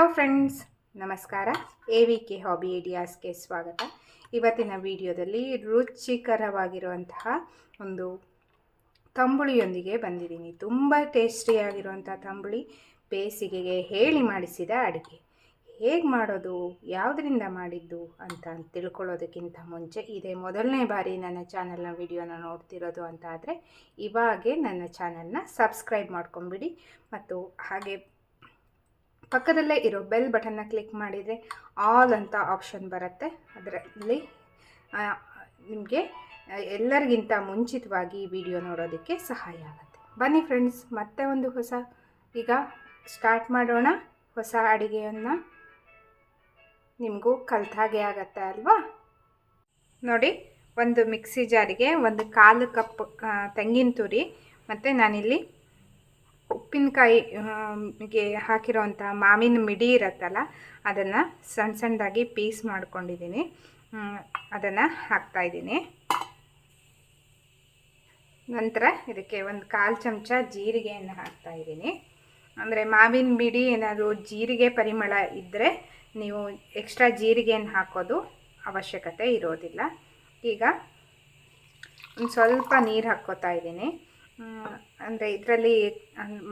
Hello friends, ನಮಸ್ಕಾರ. A V K hobby ಐಡಿಯಾಸ್ಗೆ ಸ್ವಾಗತ. ಇವತ್ತಿನ ವಿಡಿಯೋದಲ್ಲಿ ರುಚಿಕರವಾಗಿರುವಂತಹ ಒಂದು ತಂಬುಳಿಯೊಂದಿಗೆ ಬಂದಿದ್ದೀನಿ. ತುಂಬ ಟೇಸ್ಟಿಯಾಗಿರುವಂಥ ತಂಬುಳಿ ಬೇಸಿಗೆಗೆ ಹೇಳಿ ಮಾಡಿಸಿದ ಅಡುಗೆ. ಹೇಗೆ ಮಾಡೋದು, ಯಾವುದರಿಂದ ಮಾಡಿದ್ದು ಅಂತ ತಿಳ್ಕೊಳ್ಳೋದಕ್ಕಿಂತ ಮುಂಚೆ ಇದೇ ಮೊದಲನೇ ಬಾರಿ ನನ್ನ ಚಾನಲ್ನ ವಿಡಿಯೋನ ನೋಡ್ತಿರೋದು ಅಂತ ಆದರೆ ಇವಾಗೆ ನನ್ನ ಚಾನಲ್ನ ಸಬ್ಸ್ಕ್ರೈಬ್ ಮಾಡ್ಕೊಂಬಿಡಿ. ಮತ್ತು ಹಾಗೆ ಪಕ್ಕದಲ್ಲೇ ಇರೋ ಬೆಲ್ ಬಟನ್ನ ಕ್ಲಿಕ್ ಮಾಡಿದರೆ ಆಲ್ ಅಂತ ಆಪ್ಷನ್ ಬರುತ್ತೆ. ಅದರಲ್ಲಿ ನಿಮಗೆ ಎಲ್ಲರಿಗಿಂತ ಮುಂಚಿತವಾಗಿ ವಿಡಿಯೋ ನೋಡೋದಕ್ಕೆ ಸಹಾಯ ಆಗುತ್ತೆ. ಬನ್ನಿ ಫ್ರೆಂಡ್ಸ್ ಮತ್ತೆ ಒಂದು ಹೊಸ, ಈಗ ಸ್ಟಾರ್ಟ್ ಮಾಡೋಣ. ಹೊಸ ಅಡುಗೆಯನ್ನು ನಿಮಗೂ ಕಲ್ತಾಗೆ ಆಗತ್ತೆ ಅಲ್ವಾ? ನೋಡಿ, ಒಂದು ಮಿಕ್ಸಿ ಜಾರಿಗೆ ಒಂದು ಕಾಲು ಕಪ್ ತೆಂಗಿನ ತುರಿ, ಮತ್ತು ನಾನಿಲ್ಲಿ ಉಪ್ಪಿನಕಾಯಿಗೆ ಹಾಕಿರೋವಂಥ ಮಾವಿನ ಮಿಡಿ ಇರುತ್ತಲ್ಲ, ಅದನ್ನು ಸಣ್ಣ ಸಣ್ಣದಾಗಿ ಪೀಸ್ ಮಾಡ್ಕೊಂಡಿದ್ದೀನಿ. ಅದನ್ನು ಹಾಕ್ತಾಯಿದ್ದೀನಿ ನಂತರ ಇದಕ್ಕೆ ಒಂದು ಕಾಲು ಚಮಚ ಜೀರಿಗೆಯನ್ನು ಹಾಕ್ತಾಯಿದ್ದೀನಿ ಅಂದರೆ ಮಾವಿನ ಮಿಡಿ ಏನಾದರೂ ಜೀರಿಗೆ ಪರಿಮಳ ಇದ್ದರೆ ನೀವು ಎಕ್ಸ್ಟ್ರಾ ಜೀರಿಗೆಯನ್ನು ಹಾಕೋದು ಅವಶ್ಯಕತೆ ಇರೋದಿಲ್ಲ. ಈಗ ಒಂದು ಸ್ವಲ್ಪ ನೀರು ಹಾಕ್ಕೋತಾ ಇದ್ದೀನಿ. ಅಂದರೆ ಇದರಲ್ಲಿ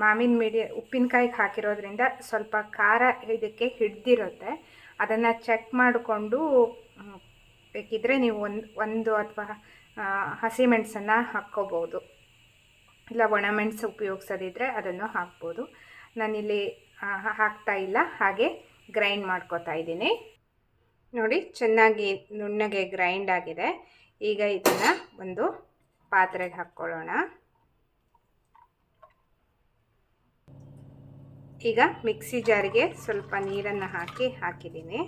ಮಾವಿನ ಮಿಡಿ ಉಪ್ಪಿನಕಾಯಿಗೆ ಹಾಕಿರೋದ್ರಿಂದ ಸ್ವಲ್ಪ ಖಾರ ಇದಕ್ಕೆ ಹಿಡ್ದಿರುತ್ತೆ. ಅದನ್ನು ಚೆಕ್ ಮಾಡಿಕೊಂಡು ಬೇಕಿದ್ದರೆ ನೀವು ಒಂದು ಒಂದು ಅಥವಾ ಹಸಿಮೆಣಸನ್ನು ಹಾಕ್ಕೋಬೋದು. ಇಲ್ಲ ಒಣಮೆಣಸು ಉಪಯೋಗಿಸೋದಿದ್ರೆ ಅದನ್ನು ಹಾಕ್ಬೋದು. ನಾನಿಲ್ಲಿ ಹಾಕ್ತಾ ಇಲ್ಲ. ಹಾಗೆ ಗ್ರೈಂಡ್ ಮಾಡ್ಕೋತಾ ಇದ್ದೀನಿ. ನೋಡಿ, ಚೆನ್ನಾಗಿ ನುಣ್ಣಗೆ ಗ್ರೈಂಡ್ ಆಗಿದೆ. ಈಗ ಇದನ್ನು ಒಂದು ಪಾತ್ರೆಗೆ ಹಾಕ್ಕೊಳ್ಳೋಣ. ಈಗ ಮಿಕ್ಸಿ ಜಾರಿಗೆ ಸ್ವಲ್ಪ ನೀರನ್ನು ಹಾಕಿ ಹಾಕಿದ್ದೀನಿ.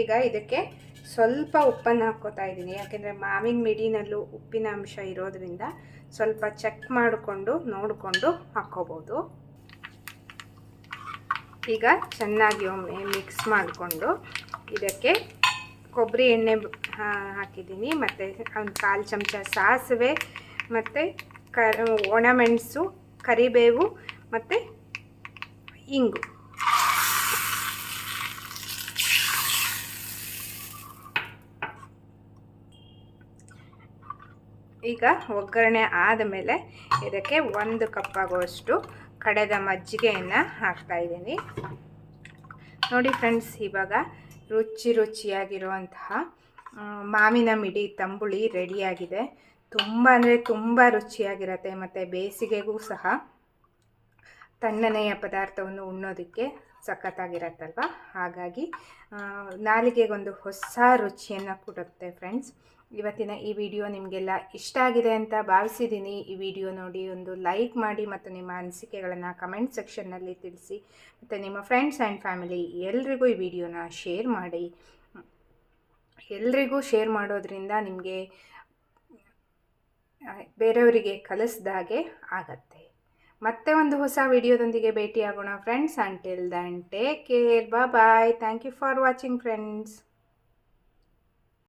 ಈಗ ಇದಕ್ಕೆ ಸ್ವಲ್ಪ ಉಪ್ಪನ್ನು ಹಾಕ್ಕೋತಾ ಇದ್ದೀನಿ. ಯಾಕೆಂದರೆ ಮಾವಿನ ಮಿಡಿನಲ್ಲೂ ಉಪ್ಪಿನ ಅಂಶ ಇರೋದ್ರಿಂದ ಸ್ವಲ್ಪ ಚೆಕ್ ಮಾಡಿಕೊಂಡು ನೋಡಿಕೊಂಡು ಹಾಕ್ಕೋಬೋದು ಈಗ ಚೆನ್ನಾಗಿ ಒಮ್ಮೆ ಮಿಕ್ಸ್ ಮಾಡಿಕೊಂಡು ಇದಕ್ಕೆ ಕೊಬ್ಬರಿ ಎಣ್ಣೆ ಹಾಕಿದ್ದೀನಿ. ಮತ್ತು ಒಂದು ಕಾಲು ಚಮಚ ಸಾಸಿವೆ ಮತ್ತು ಕ ಒಣಮೆಣಸು ಕರಿಬೇವು ಮತ್ತು ಇಂಗು. ಈಗ ಒಗ್ಗರಣೆ ಆದಮೇಲೆ ಇದಕ್ಕೆ ಒಂದು ಕಪ್ ಆಗುವಷ್ಟು ಕಡೆದ ಮಜ್ಜಿಗೆಯನ್ನು ಹಾಕ್ತಾಯಿದ್ದೀನಿ ನೋಡಿ ಫ್ರೆಂಡ್ಸ್ ಇವಾಗ ರುಚಿ ರುಚಿಯಾಗಿರುವಂತಹ ಮಾವಿನ ಮಿಡಿ ತಂಬುಳಿ ರೆಡಿಯಾಗಿದೆ ತುಂಬ ಅಂದರೆ ತುಂಬ ರುಚಿಯಾಗಿರುತ್ತೆ ಮತ್ತು ಬೇಸಿಗೆಗೂ ಸಹ ತಣ್ಣನೆಯ ಪದಾರ್ಥವನ್ನು ಉಣ್ಣೋದಕ್ಕೆ ಸಖತ್ತಾಗಿರತ್ತಲ್ವ? ಹಾಗಾಗಿ ನಾಲಿಗೆಗೊಂದು ಹೊಸ ರುಚಿಯನ್ನು ಕೊಡುತ್ತೆ ಫ್ರೆಂಡ್ಸ್ ಇವತ್ತಿನ ಈ ವಿಡಿಯೋ ನಿಮಗೆಲ್ಲ ಇಷ್ಟ ಆಗಿದೆ ಅಂತ ಭಾವಿಸಿದ್ದೀನಿ. ಈ ವಿಡಿಯೋ ನೋಡಿ ಒಂದು ಲೈಕ್ ಮಾಡಿ ಮತ್ತು ನಿಮ್ಮ ಅನಿಸಿಕೆಗಳನ್ನು ಕಮೆಂಟ್ ಸೆಕ್ಷನ್ನಲ್ಲಿ ತಿಳಿಸಿ ಮತ್ತು ನಿಮ್ಮ ಫ್ರೆಂಡ್ಸ್ ಆ್ಯಂಡ್ ಫ್ಯಾಮಿಲಿ ಎಲ್ರಿಗೂ ಈ ವಿಡಿಯೋನ ಶೇರ್ ಮಾಡಿ. ಎಲ್ರಿಗೂ ಶೇರ್ ಮಾಡೋದ್ರಿಂದ ನಿಮಗೆ ಬೇರೆಯವರಿಗೆ ಕಲಿಸ್ದಾಗೆ ಆಗತ್ತೆ. ಮತ್ತೆ ಒಂದು ಹೊಸ ವಿಡಿಯೋದೊಂದಿಗೆ ಭೇಟಿಯಾಗೋಣ friends until then take care bye thank you for watching friends